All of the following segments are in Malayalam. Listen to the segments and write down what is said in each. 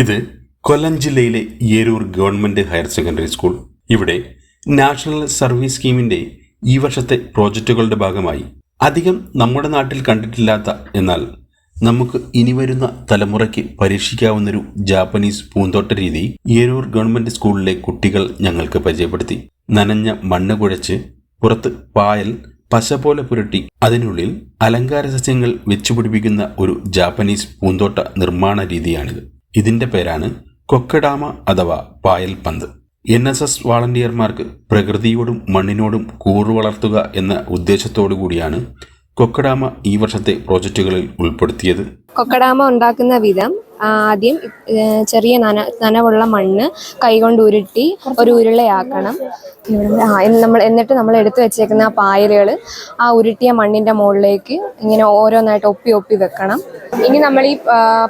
ഇത് കൊല്ലം ജില്ലയിലെ Eroor government higher secondary school. ഇവിടെ നാഷണൽ സർവീസ് സ്കീമിന്റെ ഈ വർഷത്തെ പ്രോജക്റ്റുകളുടെ ഭാഗമായി അധികം നമ്മുടെ നാട്ടിൽ കണ്ടിട്ടില്ലാത്ത എന്നാൽ നമുക്ക് ഇനി വരുന്ന തലമുറയ്ക്ക് പരീക്ഷിക്കാവുന്നൊരു ജാപ്പനീസ് പൂന്തോട്ട രീതി ഏരൂർ ഗവൺമെന്റ് സ്കൂളിലെ കുട്ടികൾ ഞങ്ങൾക്ക് പരിചയപ്പെടുത്തി. നനഞ്ഞ മണ്ണ് കുഴച്ച് പുറത്ത് പായൽ പശ പോലെ പുരട്ടി അതിനുള്ളിൽ അലങ്കാര സസ്യങ്ങൾ വെച്ചുപിടിപ്പിക്കുന്ന ഒരു ജാപ്പനീസ് പൂന്തോട്ട നിർമ്മാണ രീതിയാണിത്. ഇതിന്റെ പേരാണ് കൊക്കഡാമ അഥവാ പായൽ പന്ത്. എൻ എസ് എസ് വാളണ്ടിയർമാർക്ക് പ്രകൃതിയോടും മണ്ണിനോടും കൂറു വളർത്തുക എന്ന ഉദ്ദേശത്തോടു കൂടിയാണ് കൊക്കഡാമ ഈ വർഷത്തെ പ്രോജക്റ്റുകളിൽ ഉൾപ്പെടുത്തിയത്. കൊക്കഡാമ ഉണ്ടാക്കുന്ന വിധം ആദ്യം ചെറിയ നന നനവുള്ള മണ്ണ് കൈകൊണ്ട് ഉരുട്ടി ഒരു ഉരുളയാക്കണം. നമ്മൾ എന്നിട്ട് നമ്മൾ എടുത്തു വെച്ചേക്കുന്ന ആ പായലുകൾ ആ ഉരുട്ടിയ മണ്ണിന്റെ മുകളിലേക്ക് ഇങ്ങനെ ഓരോന്നായിട്ട് ഒപ്പി ഒപ്പി വെക്കണം. ഇനി നമ്മൾ ഈ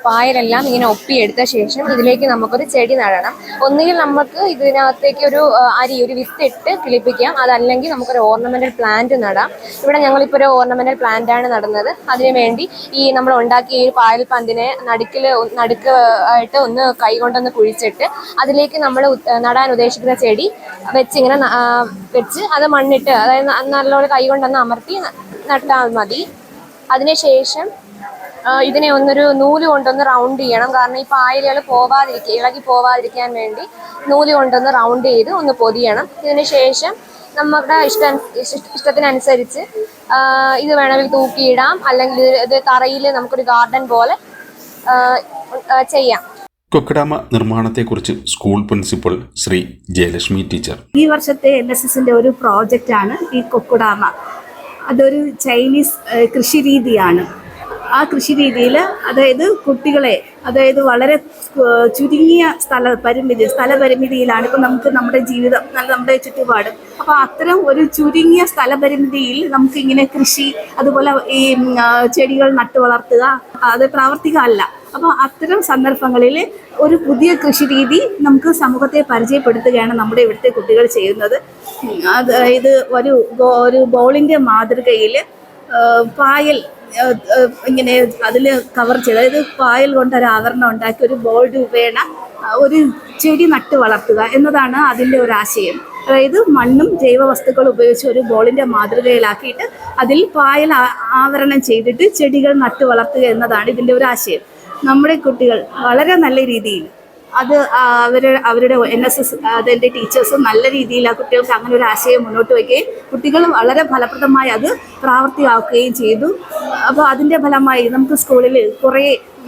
പായലെല്ലാം ഇങ്ങനെ ഒപ്പി എടുത്ത ശേഷം ഇതിലേക്ക് നമുക്കൊരു ചെടി നടണം. ഒന്നുകിൽ നമുക്ക് ഇതിനകത്തേക്ക് ഒരു അരി ഒരു വിത്ത് ഇട്ട് കിളിപ്പിക്കാം. അതല്ലെങ്കിൽ നമുക്കൊരു ഓർണമെന്റൽ പ്ലാന്റ് നടാം. ഇവിടെ ഞങ്ങളിപ്പോൾ ഒരു ഓർണമെന്റൽ പ്ലാന്റ് ആണ് നടുന്നത്. അതിനു വേണ്ടി ഈ നമ്മൾ ഉണ്ടാക്കിയ ഈ പായൽ പന്തിനെ നടുക്കിൽ ഒ- നടുക്ക് ആയിട്ട് ഒന്ന് കൈ കൊണ്ടൊന്ന് കുഴിച്ചിട്ട് അതിലേക്ക് നമ്മൾ നടാൻ ഉദ്ദേശിക്കുന്ന ചെടി വെച്ച് ഇങ്ങനെ വെച്ച് അത് മണ്ണിട്ട് അതായത് നല്ലോണം കൈ കൊണ്ടൊന്ന് അമർത്തി നട്ടാൽ മതി. അതിനുശേഷം ശേഷം ഇതിനെ ഒന്നൊരു നൂൽ കൊണ്ടൊന്ന് റൗണ്ട് ചെയ്യണം. കാരണം ഈ പായലുകൾ പോവാതിരിക്കുക ഇളകി പോവാതിരിക്കാൻ വേണ്ടി നൂൽ കൊണ്ടൊന്ന് റൗണ്ട് ചെയ്ത് ഒന്ന് പൊതിയണം. ഇതിന് ശേഷം നമ്മുടെ ഇഷ്ട ഇഷ്ട- ഇഷ്ടത്തിനനുസരിച്ച് ഇത് വേണമെങ്കിൽ തൂക്കിയിടാം. അല്ലെങ്കിൽ ഇത് തറയിൽ നമുക്കൊരു ഗാർഡൻ പോലെ ചെയ്യാം. Kokedama നിർമ്മാണത്തെക്കുറിച്ച് school principal Shri Jayalakshmi teacher. ഈ വർഷത്തെ എൻ എസ് എസിന്റെ ഒരു പ്രോജക്റ്റ് ആണ് ഈ കൊക്കുഡാമ അതൊരു ചൈനീസ് കൃഷി രീതിയാണ്. ആ കൃഷി രീതിയിൽ അതായത് കുട്ടികളെ അതായത് വളരെ ചുരുങ്ങിയ സ്ഥല പരിമിതി സ്ഥലപരിമിതിയിലാണ് ഇപ്പം നമുക്ക് നമ്മുടെ ജീവിതം നമ്മുടെ ചുറ്റുപാടും. അപ്പോൾ അത്തരം ഒരു ചുരുങ്ങിയ സ്ഥലപരിമിതിയിൽ നമുക്ക് ഇങ്ങനെ കൃഷി അതുപോലെ ഈ ചെടികൾ നട്ടു വളർത്തുക അത് പ്രാവർത്തികമല്ല അപ്പോൾ അത്തരം സന്ദർഭങ്ങളിൽ ഒരു പുതിയ കൃഷി രീതി നമുക്ക് സമൂഹത്തെ പരിചയപ്പെടുത്തുകയാണ് നമ്മുടെ ഇവിടുത്തെ കുട്ടികൾ ചെയ്യുന്നത്. അതായത് ഒരു ഒരു ബോളിന്റെ മാതൃകയിൽ പായൽ ഇങ്ങനെ അതിൽ കവർ ചെയ്ത് അതായത് പായൽ കൊണ്ടൊരു ആവരണം ഉണ്ടാക്കി ഒരു ബോൾഡ് രൂപേണ ഒരു ചെടി നട്ട് വളർത്തുക എന്നതാണ് അതിന്റെ ഒരു ആശയം. അതായത് മണ്ണും ജൈവ ജൈവവസ്തുക്കളും ഉപയോഗിച്ച് ഒരു ബോളിന്റെ മാതൃകയിലാക്കിയിട്ട് അതിൽ പായൽ ആവരണം ചെയ്തിട്ട് ചെടികൾ നട്ട് വളർത്തുക എന്നതാണ് ഇതിന്റെ ഒരു ആശയം. നമ്മുടെ കുട്ടികൾ വളരെ നല്ല രീതിയിൽ അത് അവർ അവരുടെ എൻ എസ് എസ് അതിന്റെ ടീച്ചേഴ്സും നല്ല രീതിയിൽ ആ കുട്ടികൾക്ക് അങ്ങനെ ഒരു ആശയം മുന്നോട്ട് വയ്ക്കുകയും കുട്ടികൾ വളരെ ഫലപ്രദമായി അത് പ്രാവർത്തികമാക്കുകയും ചെയ്തു. അപ്പോൾ അതിന്റെ ഫലമായി നമുക്ക് സ്കൂളിൽ കുറേ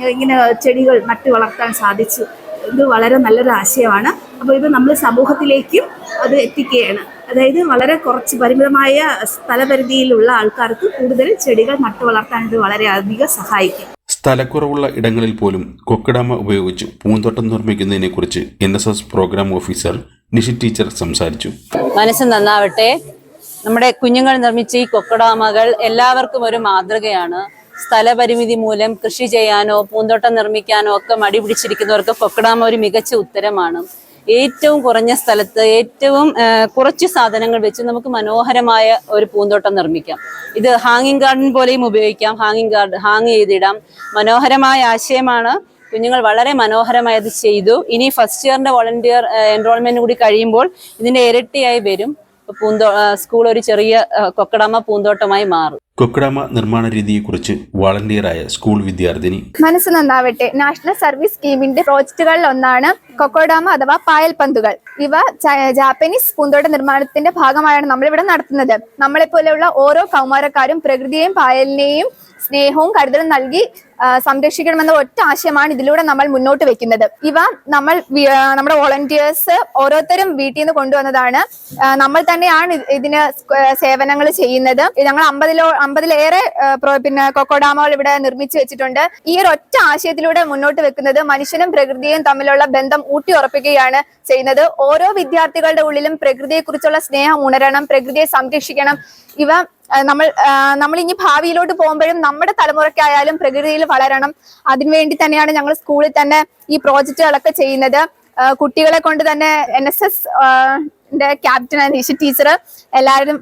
ഇങ്ങനെ ചെടികൾ നട്ടു വളർത്താൻ സാധിച്ചു. ഇത് വളരെ നല്ലൊരു ആശയമാണ്. അപ്പോൾ ഇത് നമ്മൾ സമൂഹത്തിലേക്കും അത് എത്തിക്കുകയാണ്. അതായത് വളരെ കുറച്ച് പരിമിതമായ സ്ഥലപരിധിയിലുള്ള ആൾക്കാർക്ക് കൂടുതൽ ചെടികൾ നട്ടു വളർത്താൻ ഇത് വളരെയധികം സഹായിക്കും. സ്ഥലക്കുറവുള്ള ഇടങ്ങളിൽ പോലും കൊക്കിടാമ ഉപയോഗിച്ച് പൂന്തോട്ടം നിർമ്മിക്കുന്നതിനെക്കുറിച്ച് N S S programme officer Nishi teacher സംസാരിച്ചു. മനസ്സ് നന്നാവട്ടെ. നമ്മുടെ കുഞ്ഞുങ്ങൾ നിർമ്മിച്ച ഈ കൊക്കടാമകൾ എല്ലാവർക്കും ഒരു മാതൃകയാണ്. സ്ഥലപരിമിതി മൂലം കൃഷി ചെയ്യാനോ പൂന്തോട്ടം നിർമ്മിക്കാനോ ഒക്കെ മടി പിടിച്ചിരിക്കുന്നവർക്ക് കൊക്കടാമ ഒരു മികച്ച ഉത്തരമാണ്. ഏറ്റവും കുറഞ്ഞ സ്ഥലത്ത് ഏറ്റവും കുറച്ച് സാധനങ്ങൾ വെച്ച് നമുക്ക് മനോഹരമായ ഒരു പൂന്തോട്ടം നിർമ്മിക്കാം. ഇത് ഹാങ്ങിങ് ഗാർഡൻ പോലെയും ഉപയോഗിക്കാം. ഹാങ്ങിങ് ഗാർഡൻ ഹാങ് ചെയ്തിടാം. മനോഹരമായ ആശയമാണ്. കുഞ്ഞുങ്ങൾ വളരെ മനോഹരമായി അത് ചെയ്തു. ഇനി ഫസ്റ്റ് ഇയറിന്റെ വോളണ്ടിയർ എൻറോൾമെന്റ് കൂടി കഴിയുമ്പോൾ ഇതിന്റെ ഇരട്ടിയായി വരും. പൂന്തോ സ്കൂൾ ഒരു ചെറിയ കൊക്കടാമ കൊക്കടമ്മ പൂന്തോട്ടമായി മാറും. കൊക്കഡാമ നിർമ്മാണ രീതിയെക്കുറിച്ച് വാളണ്ടിയറായ സ്കൂൾ വിദ്യാർത്ഥിനി മനസ്സ് നന്നാവട്ടെ. നാഷണൽ സർവീസ് സ്കീമിന്റെ പ്രോജക്റ്റുകളിൽ ഒന്നാണ് കൊക്കോഡാമ അഥവാ പായൽ പന്തുകൾ. ഇവ ജാപ്പനീസ് പൂന്തോട്ട നിർമ്മാണത്തിന്റെ ഭാഗമായാണ് നമ്മൾ ഇവിടെ നടത്തുന്നത്. നമ്മളെ പോലെയുള്ള ഓരോ കൗമാരക്കാരും പ്രകൃതിയെയും പായലിനെയും സ്നേഹവും കരുതലും നൽകി സംരക്ഷിക്കണമെന്ന ഒറ്റ ആശയമാണ് ഇതിലൂടെ നമ്മൾ മുന്നോട്ട് വെക്കുന്നത്. ഇവ നമ്മൾ നമ്മുടെ വോളണ്ടിയേഴ്സ് ഓരോരുത്തരും വീട്ടിൽ നിന്ന് കൊണ്ടുവന്നതാണ്. നമ്മൾ തന്നെയാണ് ഇത് ഇതിന് സേവനങ്ങൾ ചെയ്യുന്നത്. ഞങ്ങൾ അമ്പതിലോ അമ്പതിലേറെ പിന്നെ കൊക്കോ പിന്നെ കൊക്കോഡാമകൾ ഇവിടെ നിർമ്മിച്ചു വെച്ചിട്ടുണ്ട്. ഈ ഒരു ഒറ്റ ആശയത്തിലൂടെ മുന്നോട്ട് വെക്കുന്നത് മനുഷ്യനും പ്രകൃതിയും തമ്മിലുള്ള ബന്ധം ഊട്ടിയുറപ്പിക്കുകയാണ് ചെയ്യുന്നത്. ഓരോ വിദ്യാർത്ഥികളുടെ ഉള്ളിലും പ്രകൃതിയെക്കുറിച്ചുള്ള സ്നേഹം ഉണരണം പ്രകൃതിയെ സംരക്ഷിക്കണം. ഇവ നമ്മൾ നമ്മൾ ഇനി ഭാവിയിലോട്ട് പോകുമ്പോഴും നമ്മുടെ തലമുറയ്ക്കായാലും പ്രകൃതിയിൽ വളരണം. അതിനുവേണ്ടി തന്നെയാണ് ഞങ്ങൾ സ്കൂളിൽ തന്നെ ഈ പ്രോജക്റ്റുകളൊക്കെ ചെയ്യുന്നത്. കുട്ടികളെ കൊണ്ട് തന്നെ N S S captain Nisha teacher എല്ലാവരും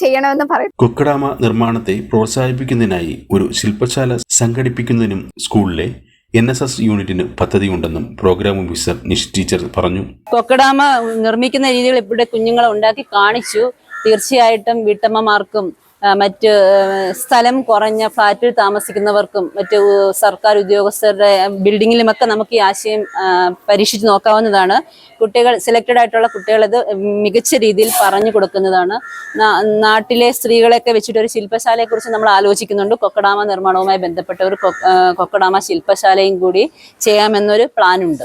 ചെയ്യണമെന്ന് പറയും. കൊക്കഡാമ നിർമ്മാണത്തെ പ്രോത്സാഹിപ്പിക്കുന്നതിനായി ഒരു ശില്പശാല സംഘടിപ്പിക്കുന്നതിനും സ്കൂളിലെ എൻ എസ് എസ് യൂണിറ്റിന് പദ്ധതിയുണ്ടെന്നും പ്രോഗ്രാം ഓഫീസർ നിഷ് ടീച്ചർ പറഞ്ഞു. കൊക്കഡാമ നിർമ്മിക്കുന്ന രീതികൾ ഇവിടെ കുഞ്ഞുങ്ങളെ ഉണ്ടാക്കി കാണിച്ചു. തീർച്ചയായിട്ടും വീട്ടമ്മമാർക്കും മറ്റ് സ്ഥലം കുറഞ്ഞ ഫ്ലാറ്റിൽ താമസിക്കുന്നവർക്കും മറ്റ് സർക്കാർ ഉദ്യോഗസ്ഥരുടെ ബിൽഡിങ്ങിലുമൊക്കെ നമുക്ക് ഈ ആശയം പരീക്ഷിച്ച് നോക്കാവുന്നതാണ്. കുട്ടികൾ സെലക്റ്റഡ് ആയിട്ടുള്ള കുട്ടികൾ ഇത് മികച്ച രീതിയിൽ പറഞ്ഞു കൊടുക്കുന്നതാണ്. നാട്ടിലെ സ്ത്രീകളെയൊക്കെ വെച്ചിട്ട് ഒരു ശില്പശാലയെക്കുറിച്ച് നമ്മൾ ആലോചിക്കുന്നുണ്ട്. കൊക്കഡാമ നിർമ്മാണവുമായി ബന്ധപ്പെട്ട ഒരു കൊക്കഡാമ ശില്പശാലയും കൂടി ചെയ്യാമെന്നൊരു പ്ലാനുണ്ട്